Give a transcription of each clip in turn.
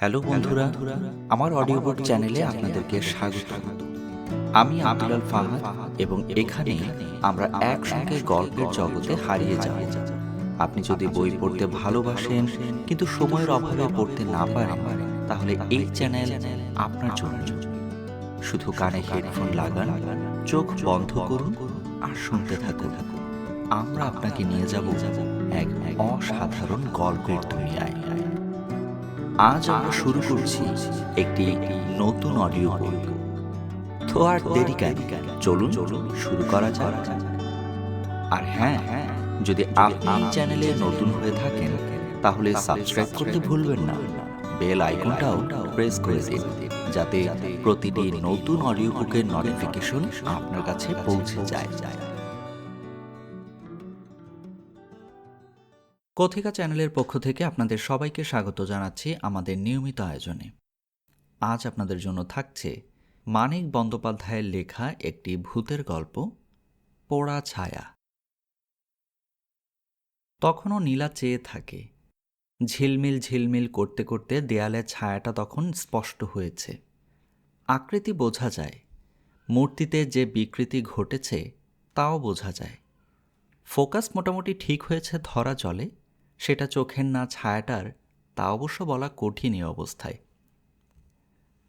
Hello বন্ধুরা আমার audio book চ্যানেলে আপনাদেরকে স্বাগত। আমি আব্দুলাল ফাহাদ এবং এখানে আমরা একসঙ্গে গল্পের জগতে হারিয়ে যাব আপনি যদি বই পড়তে ভালোবাসেন কিন্তু সময়ের অভাবে পড়তে না পারেন তাহলে এই চ্যানেল আপনার জন্য। শুধু কানে হেডফোন লাগান চোখ বন্ধ করুন আর শুনতে থাকুন। আমরা আপনাকে নিয়ে যাব এক অসাধারণ গল্পের দুনিয়ায়। আজ আমরা শুরু করছি একটি নতুন অডিও তো আর দেরি কেন? চলুন শুরু করা যাক। আর হ্যাঁ হ্যাঁ যদি আপনি চ্যানেলে নতুন হয়ে থাকেন, তাহলে সাবস্ক্রাইব করতে ভুলবেন না। বেল আইকনটাও প্রেস করে দিন, যাতে প্রতিটি নতুন অডিও বুকের নোটিফিকেশন আপনার কাছে পৌঁছে যায়। কথিকা চ্যানেলের পক্ষ থেকে আপনাদের সবাইকে স্বাগত জানাচ্ছি আমাদের নিয়মিত আয়োজনে। আজ আপনাদের জন্য থাকছে মানিক বন্দ্যোপাধ্যায়ের লেখা একটি ভূতের গল্প, পোড়া ছায়া। তখনও নীলা চেয়ে থাকে। ঝিলমিল ঝিলমিল করতে করতে দেয়ালের ছায়াটা তখন স্পষ্ট হয়েছে। আকৃতি বোঝা যায়। মূর্তিতে যে বিকৃতি ঘটেছে, তাও বোঝা যায়। ফোকাস মোটামুটি ঠিক হয়েছে ধরা জলে। সেটা চোখের না ছায়াটার, তা অবশ্য বলা কঠিন অবস্থায়।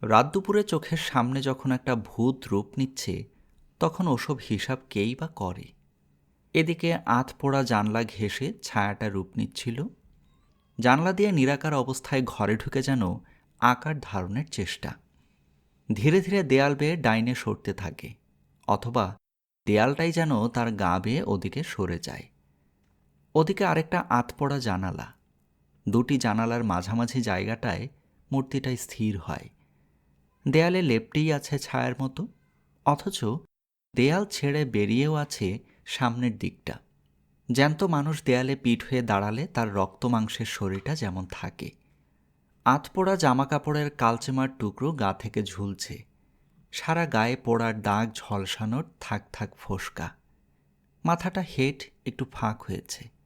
রাত দুপুরে চোখের সামনে যখন একটা ভূত রূপ নিচ্ছে, তখন ওসব হিসাব কেই বা করে? এদিকে আধ পোড়া জানলা ঘেঁষে ছায়াটা রূপ নিচ্ছিল। জানলা দিয়ে নিরাকার অবস্থায় ঘরে ঢুকে যেন আকার ধারণের চেষ্টা। ধীরে ধীরে দেয়াল বেয়ে ডাইনে সরতে থাকে, অথবা দেয়ালটাই যেন তার গা বেয়ে ওদিকে সরে যায়। ওদিকে আরেকটা আতপড়া জানালা। দুটি জানালার মাঝামাঝি জায়গাটায় মূর্তিটাই স্থির হয়। দেয়ালে লেপটেই আছে ছায়ার মতো, অথচ দেয়াল ছেড়ে বেরিয়েও আছে সামনের দিকটা। জ্যান্ত মানুষ দেয়ালে পিঠ হয়ে দাঁড়ালে তার রক্ত মাংসের শরীরটা যেমন থাকে। আতপোড়া জামাকাপড়ের কালচেমার টুকরো গা থেকে ঝুলছে। সারা গায়ে পোড়ার দাগ ঝলসানোর থাক থাক ফোসকা। মাথাটা হেট একটু ফাঁক হয়েছে।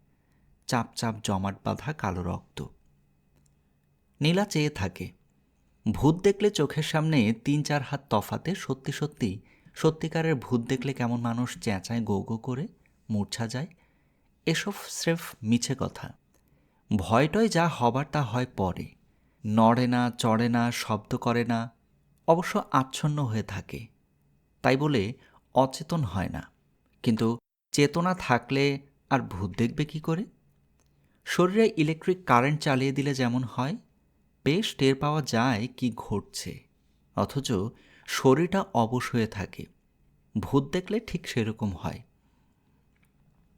চাপ চাপ জমাট বাঁধা কালো রক্ত। নীলা চেয়ে থাকে। ভূত দেখলে চোখের সামনে তিন চার হাত তফাতে সত্যি সত্যি, সত্যিকারের ভূত দেখলে কেমন মানুষ চেঁচায় গো গো করে, মূর্ছা যায়। এসব স্রেফ মিছে কথা। ভয়টয় যা হবার তা হয় পরে। নড়ে না, চড়ে না, শব্দ করে না, অবশ্য আচ্ছন্ন হয়ে থাকে। তাই বলে অচেতন হয় না। কিন্তু চেতনা থাকলে আর ভূত দেখবে কি করে? শরীরে ইলেকট্রিক কারেন্ট চালিয়ে দিলে যেমন হয়, বেশ টের পাওয়া যায় কি ঘটছে। অথচ শরীরটা অবশ হয়ে থাকে। ভূত দেখলে ঠিক সেরকম হয়।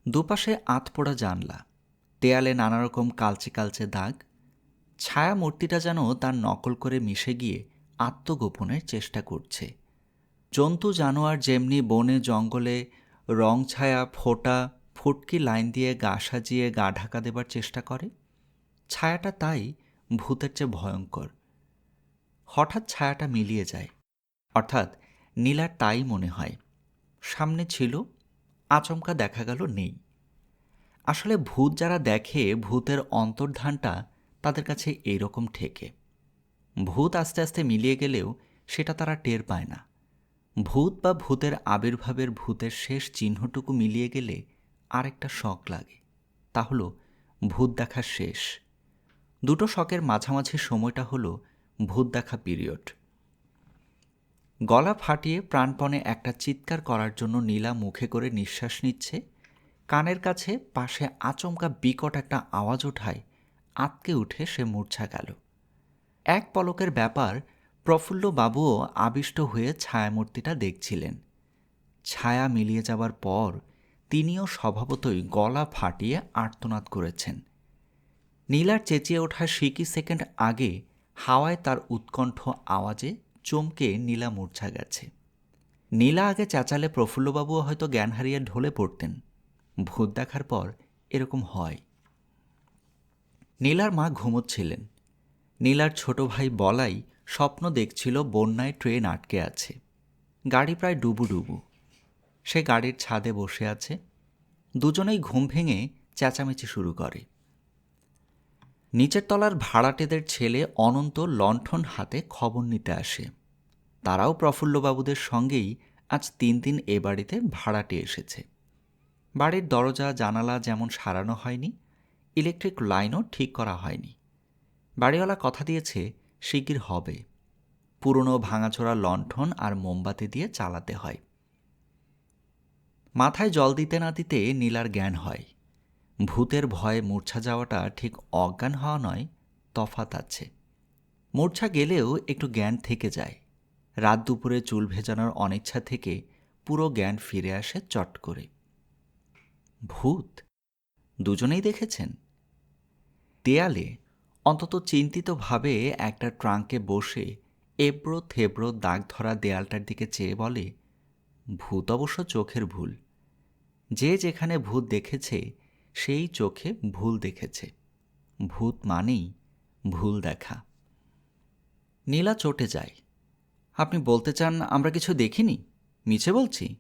দুপাশে আতপোড়া জানলা। দেয়ালে নানা রকম কালচে কালচে দাগ। ছায়া মূর্তিটা যেন তার নকল করে মিশে গিয়ে আত্মগোপনের চেষ্টা করছে। জন্তু, জানোয়ার যেমনি বনে, জঙ্গলে রং ছায়া, ফোটা ফুটকি লাইন দিয়ে গা সাজিয়ে গা ঢাকা দেবার চেষ্টা করে। ছায়াটা তাই ভূতের চেয়ে ভয়ঙ্কর। হঠাৎ ছায়াটা মিলিয়ে যায়। অর্থাৎ নীলার তাই মনে হয়। সামনে ছিল, আচমকা দেখা গেল নেই। আসলে ভূত যারা দেখে ভূতের অন্তর্ধানটা তাদের কাছে এইরকম ঠেকে। ভূত আস্তে আস্তে মিলিয়ে গেলেও সেটা তারা টের পায় না। ভূত বা ভূতের আবির্ভাবের ভূতের শেষ চিহ্নটুকু মিলিয়ে গেলে আরেকটা শখ লাগে, তা হলো ভূত দেখা শেষ। দুটো শখের মাঝামাঝি সময়টা হলো ভূত দেখা পিরিয়ড। গলা ফাটিয়ে প্রাণপণে একটা চিৎকার করার জন্য নীলা মুখে করে নিঃশ্বাস নিচ্ছে, কানের কাছে পাশে আচমকা বিকট একটা আওয়াজ ওঠায়, আতকে উঠে সে মূর্ছা গেল। এক পলকের ব্যাপার প্রফুল্ল বাবুও আবিষ্ট হয়ে ছায়ামূর্তিটা দেখছিলেন। ছায়া মিলিয়ে যাবার পর তিনিও স্বভাবতই গলা ফাটিয়ে আর্তনাদ করেছেন। নীলার চেঁচিয়ে ওঠা সিকি সেকেন্ড আগে হাওয়ায় তার উৎকণ্ঠ আওয়াজে চমকে নীলা মূর্ছা গেছে। নীলা আগে চেঁচালে প্রফুল্লবাবুও হয়তো জ্ঞান হারিয়ে ঢলে পড়তেন। ভূত দেখার পর এরকম হয়। নীলার মা ঘুমোচ্ছিলেন। নীলার ছোট ভাই বলাই স্বপ্ন দেখছিল বন্যায় ট্রেন আটকে আছে। গাড়ি প্রায় ডুবু ডুবু সে গাড়ির ছাদে বসে আছে। দুজনেই ঘুম ভেঙে চেঁচামেচি শুরু করে। নিচের তলার ভাড়াটেদের ছেলে অনন্ত লণ্ঠন হাতে খবর নিতে আসে। তারাও প্রফুল্লবাবুদের সঙ্গেই আজ তিন দিন এ বাড়িতে ভাড়াটে এসেছে। বাড়ির দরজা, জানালা যেমন সারানো হয়নি, ইলেকট্রিক লাইনও ঠিক করা হয়নি। বাড়িওয়ালা কথা দিয়েছে, শিগগির হবে। পুরনো ভাঙাচোরা লণ্ঠন আর মোমবাতি দিয়ে চালাতে হয়। মাথায় জল দিতে না দিতে নীলার জ্ঞান হয়। ভূতের ভয়ে মূর্ছা যাওয়াটা ঠিক অজ্ঞান হওয়া নয় তফাত আছে। মূর্ছা গেলেও একটু জ্ঞান থেকে যায়। রাত দুপুরে চুল ভেজানোর অনিচ্ছা থেকে পুরো জ্ঞান ফিরে আসে চট করে। ভূত? দুজনেই দেখেছেন? দেয়ালে অন্তত চিন্তিতভাবে একটা ট্রাঙ্কে বসে এবড়ো থেবড়ো দাগ ধরা দেয়ালটার দিকে চেয়ে বলে, ভূত অবশ্য চোখের ভুল। যে যেখানে ভূত দেখেছে, সেই চোখে ভুল দেখেছে। ভূত মানেই ভুল দেখা। নীলা চটে যায়। আপনি বলতে চান, আমরা কিছু দেখিনি? মিছে বলছি।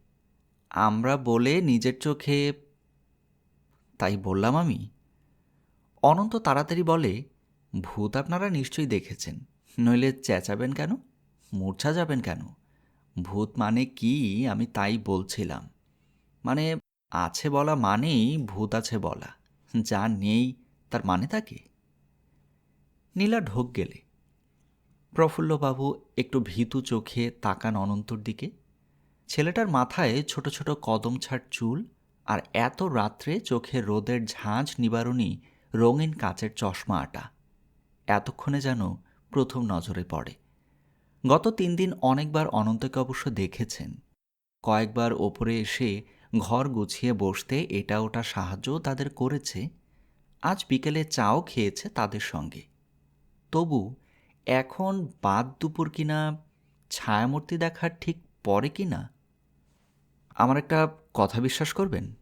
আমরা বলে নিজের চোখে তাই বললাম আমি। অনন্ত তাড়াতাড়ি বলে, ভূত আপনারা নিশ্চয়ই দেখেছেন। নইলে চেঁচাবেন কেন? মূর্ছা যাবেন কেন? ভূত মানে কি? আমি তাই বলছিলাম। মানে আছে বলা মানেই ভূত আছে বলা। যা নেই, তার মানে তাকে নীলা ঢোক গেলে। প্রফুল্লবাবু একটু ভীতু চোখে তাকান অনন্তর দিকে। ছেলেটার মাথায় ছোট ছোট কদম ছাড় চুল আর এত রাত্রে চোখে রোদের ঝাঁঝ নিবারণী রঙিন কাচের চশমা আটা। এতক্ষণে যেন প্রথম নজরে পড়ে। গত তিন দিন অনেকবার অনন্তকে অবশ্য দেখেছেন। কয়েকবার ওপরে এসে ঘর গুছিয়ে বসতে এটা ওটা সাহায্যও তাদের করেছে। আজ বিকেলে চাও খেয়েছে তাদের সঙ্গে। তবু এখন বাদ দুপুর কিনা, ছায়ামূর্তি দেখার ঠিক পরে কিনা? আমার একটা কথা বিশ্বাস করবেন?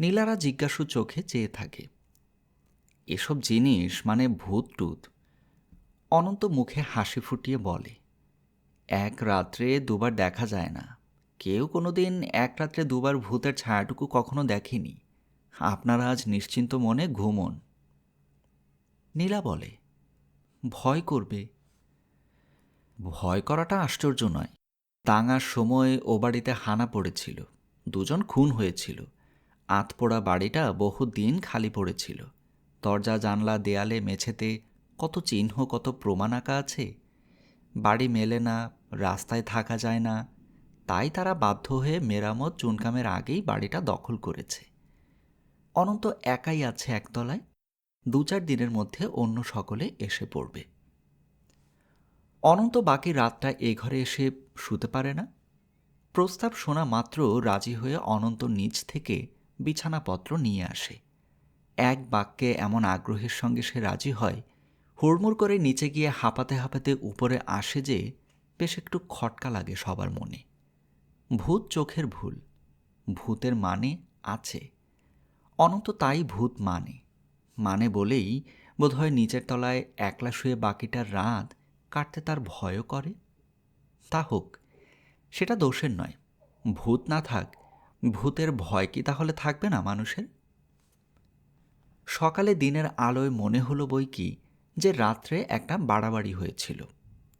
নীলারা জিজ্ঞাসু চোখে চেয়ে থাকে। এসব জিনিস মানে ভূত টুত অনন্ত মুখে হাসি ফুটিয়ে বলে, এক রাত্রে দুবার দেখা যায় না। কেউ কোনো দিন এক রাত্রে দুবার ভূতের ছায়াটুকু কখনো দেখেনি। আপনারা আজ নিশ্চিন্ত মনে ঘুমন। নীলা বলে, ভয় করবে। ভয় করাটা আশ্চর্য নয়। দাঙার সময় ও বাড়িতে হানা পড়েছিল। দুজন খুন হয়েছিল। আতপোড়া বাড়িটা বহু দিন খালি পড়েছিল। দরজা, জানলা, দেয়ালে, মেঝেতে কত চিহ্ন, কত প্রমাণ আঁকা আছে? বাড়ি মেলে না, রাস্তায় থাকা যায় না। তাই তারা বাধ্য হয়ে মেরামত চুনকামের আগেই বাড়িটা দখল করেছে। অনন্ত একাই আছে একতলায়, দু চার দিনের মধ্যে অন্য সকলে এসে পড়বে। অনন্ত বাকি রাতটা এ ঘরে এসে শুতে পারে না। প্রস্তাব শোনা মাত্র রাজি হয়ে অনন্ত নিচ থেকে বিছানাপত্র নিয়ে আসে। এক বাক্যে এমন আগ্রহের সঙ্গে সে রাজি হয়, হুড়মুড় করে নিচে গিয়ে হাঁপাতে হাঁপাতে উপরে আসে যে, বেশ একটু খটকা লাগে সবার মনে। ভূত চোখের ভুল, ভূতের মানে আছে। অনন্ত তাই ভূত মানে। মানে বলেই বোধহয় নিচের তলায় একলা শুয়ে বাকিটার রাত কাটতে তার ভয়ও করে। তা হোক, সেটা দোষের নয়। ভূত না থাক, ভূতের ভয় কি তাহলে থাকবে না মানুষের? সকালে দিনের আলোয় মনে হলো বই কি যে রাত্রে একটা বাড়াবাড়ি হয়েছিল।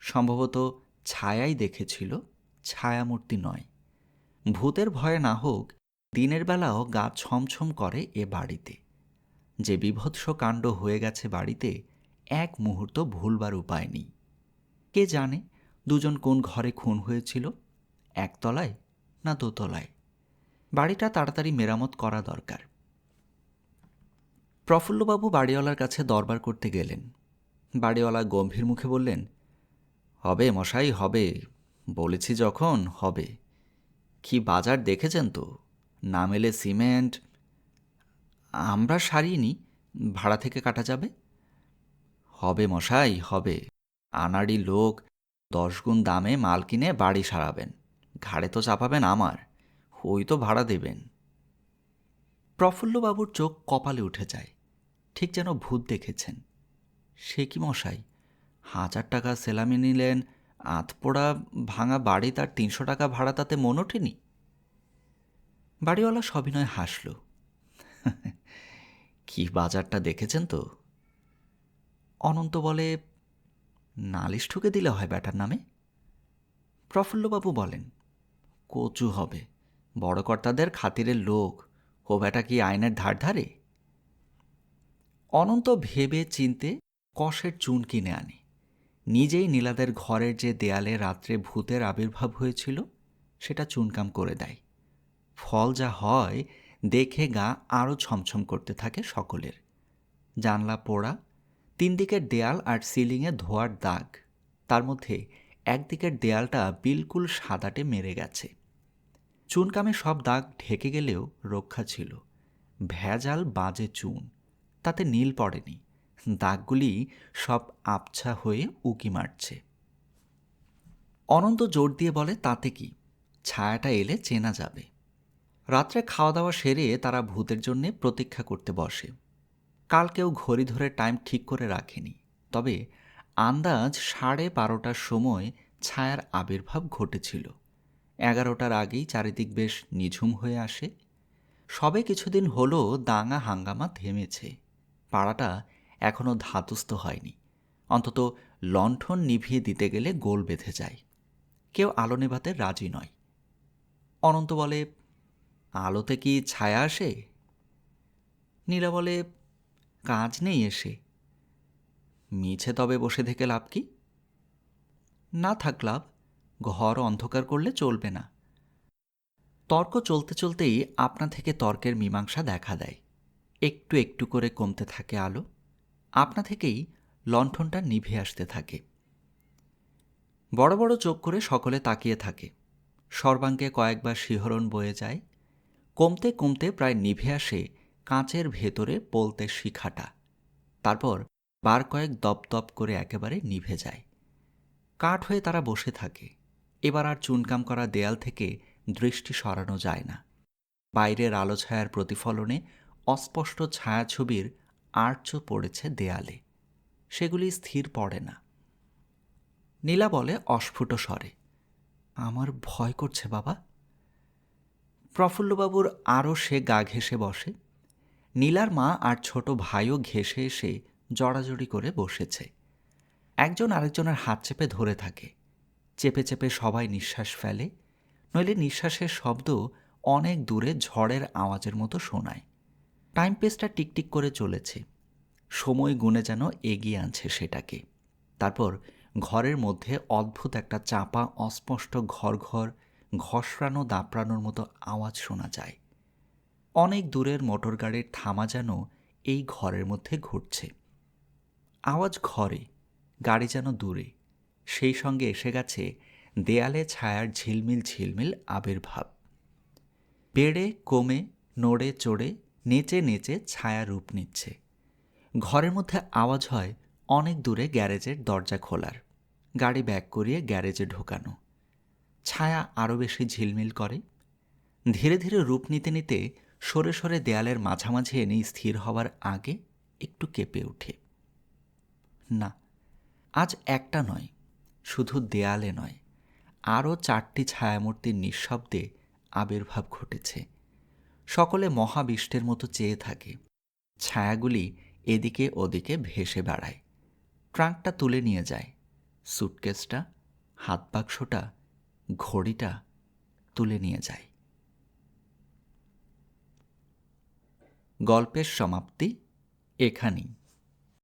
সম্ভবত ছায়াই দেখেছিল, ছায়ামূর্তি নয়। ভূতের ভয়ে না হোক, দিনের বেলাও গা ছমছম করে এ বাড়িতে। যে বিভৎস কাণ্ড হয়ে গেছে বাড়িতে, এক মুহূর্ত ভুলবার উপায় নেই। কে জানে দুজন কোন ঘরে খুন হয়েছিল, একতলায় না দোতলায়? বাড়িটা তাড়াতাড়ি মেরামত করা দরকার। প্রফুল্লবাবু বাড়িওয়ালার কাছে দরবার করতে গেলেন। বাড়িওয়ালা গম্ভীর মুখে বললেন, হবে মশাই, হবে। বলেছি যখন, হবে। কি বাজার দেখেছেন তো? না মেলে সিমেন্ট। আমরা সারিনি ভাড়া থেকে কাটা যাবে? হবে মশাই, হবে। আনাড়ি লোক দশ গুণ দামে মাল কিনে বাড়ি সারাবেন। ঘাড়ে তো চাপাবেন আমার, ওই তো ভাড়া দেবেন। প্রফুল্লবাবুর চোখ কপালে উঠে যায়, ঠিক যেন ভূত দেখেছেন। সে কি মশাই, হাজার টাকা সেলামি নিলেন আতপোড়া ভাঙা বাড়ি তার তিনশো টাকা ভাড়া তাতে মন ওঠেনি? বাড়িওয়ালা সবিনয় হাসল। কি বাজারটা দেখেছেন তো? অনন্ত বলে, নালিশ ঠুকে দিলে হয় ব্যাটার নামে। প্রফুল্লবাবু বলেন, কচু হবে, বড় কর্তাদের খাতিরের লোক ও ব্যাটা কি আইনের ধার ধারে? অনন্ত ভেবে চিনতে কষের চুন কিনে আনে। নিজেই নীলাদের ঘরের যে দেয়ালে রাত্রে ভূতের আবির্ভাব হয়েছিল, সেটা চুনকাম করে দেয়। ফল যা হয়, দেখে গা আরও ছমছম করতে থাকে সকলের। জানলা পোড়া তিন দিকের দেয়াল আর সিলিংয়ে ধোয়ার দাগ। তার মধ্যে একদিকের দেয়ালটা বিলকুল সাদাটে মেরে গেছে। চুনকামে সব দাগ ঢেকে গেলেও রক্ষা ছিল। ভেজাল বাজে চুন, তাতে নীল পড়েনি। দাগগুলি সব আবছা হয়ে উকি মারছে। অনন্ত জোর দিয়ে বলে, তাতে কি? ছায়াটা এলে চেনা যাবে। রাত্রে খাওয়া দাওয়া সেরে তারা ভূতের জন্যে প্রতীক্ষা করতে বসে। কাল কেউ ঘড়ি ধরে টাইম ঠিক করে রাখেনি। তবে আন্দাজ সাড়ে বারোটার সময় ছায়ার আবির্ভাব ঘটেছিল। এগারোটার আগেই চারিদিক বেশ নিঝুম হয়ে আসে। সবে কিছুদিন হলো দাঙ্গা হাঙ্গামা থেমেছে। পাড়াটা এখনও ধাতুস্থ হয়নি। অন্তত লণ্ঠন নিভিয়ে দিতে গেলে গোল বেঁধে যায়। কেউ আলো নেভাতে রাজি নয়। অনন্ত বলে, আলোতে কি ছায়া আসে? নীলা বলে কাজ নেই এসে। মিছে তবে বসে থেকে লাভ কি? না থাক লাভ, ঘর অন্ধকার করলে চলবে না। তর্ক চলতে চলতেই আপনা থেকে তর্কের মীমাংসা দেখা দেয়। একটু একটু করে কমতে থাকে আলো। আপনা থেকেই লণ্ঠনটা নিভে আসতে থাকে। বড় বড় চোখ করে সকলে তাকিয়ে থাকে। সর্বাঙ্গে কয়েকবার শিহরণ বয়ে যায়। কমতে কমতে প্রায় নিভে আসে কাঁচের ভেতরে পলতে শিখাটা। তারপর বার কয়েক দপদপ করে একেবারে নিভে যায়। কাঠ হয়ে তারা বসে থাকে। এবার আর চুনকাম করা দেয়াল থেকে দৃষ্টি সরানো যায় না। বাইরের আলো ছায়ার প্রতিফলনে অস্পষ্ট ছায়াছবির আর্চ পড়েছে দেয়ালে। সেগুলি স্থির পড়ে না। নীলা বলে, অস্ফুট স্বরে, আমার ভয় করছে বাবা। প্রফুল্লবাবুর আরও সে গা ঘেসে বসে। নীলার মা আর ছোট ভাইও ঘেসে এসে জড়াজড়ি করে বসেছে। একজন আরেকজনের হাত চেপে ধরে থাকে। চেপে চেপে সবাই নিঃশ্বাস ফেলে, নইলে নিঃশ্বাসের শব্দ অনেক দূরে ঝড়ের আওয়াজের মতো শোনায়। টাইম পেসটা টিকটিক করে চলেছে। সময় গুণে যেন এগিয়ে আনছে সেটাকে। তারপর ঘরের মধ্যে অদ্ভুত একটা চাপা, অস্পষ্ট ঘর ঘর ঘষরানো দাপড়ানোর মতো আওয়াজ শোনা যায়। অনেক দূরের মোটর গাড়ির থামা যেন এই ঘরের মধ্যে ঘুরছে। আওয়াজ ঘরে, গাড়ি যেন দূরে। সেই সঙ্গে এসে গেছে দেয়ালে ছায়ার ঝিলমিল ঝিলমিল আবির্ভাব। বেড়ে, কমে, নড়ে, চড়ে নেচে নেচে ছায়া রূপ নিচ্ছে। ঘরের মধ্যে আওয়াজ হয় অনেক দূরে গ্যারেজের দরজা খোলার। গাড়ি ব্যাক করিয়ে গ্যারেজে ঢোকানো। ছায়া আরও বেশি ঝিলমিল করে। ধীরে ধীরে রূপ নিতে নিতে সরে সরে দেয়ালের মাঝামাঝি এনে স্থির হওয়ার আগে একটু কেঁপে ওঠে। না, আজ একটা নয়, শুধু দেয়ালে নয়, আরও চারটি ছায়ামূর্তির নিঃশব্দে আবির্ভাব ঘটেছে। সকলে মহাবিষ্টের মতো চেয়ে থাকে। ছায়াগুলি এদিকে ওদিকে ভেসে বেড়ায়। ট্রাঙ্কটা তুলে নিয়ে যায়। সুটকেসটা হাত বাক্সটা ঘড়িটা তুলে নিয়ে যায়। গল্পের সমাপ্তি এখানেই।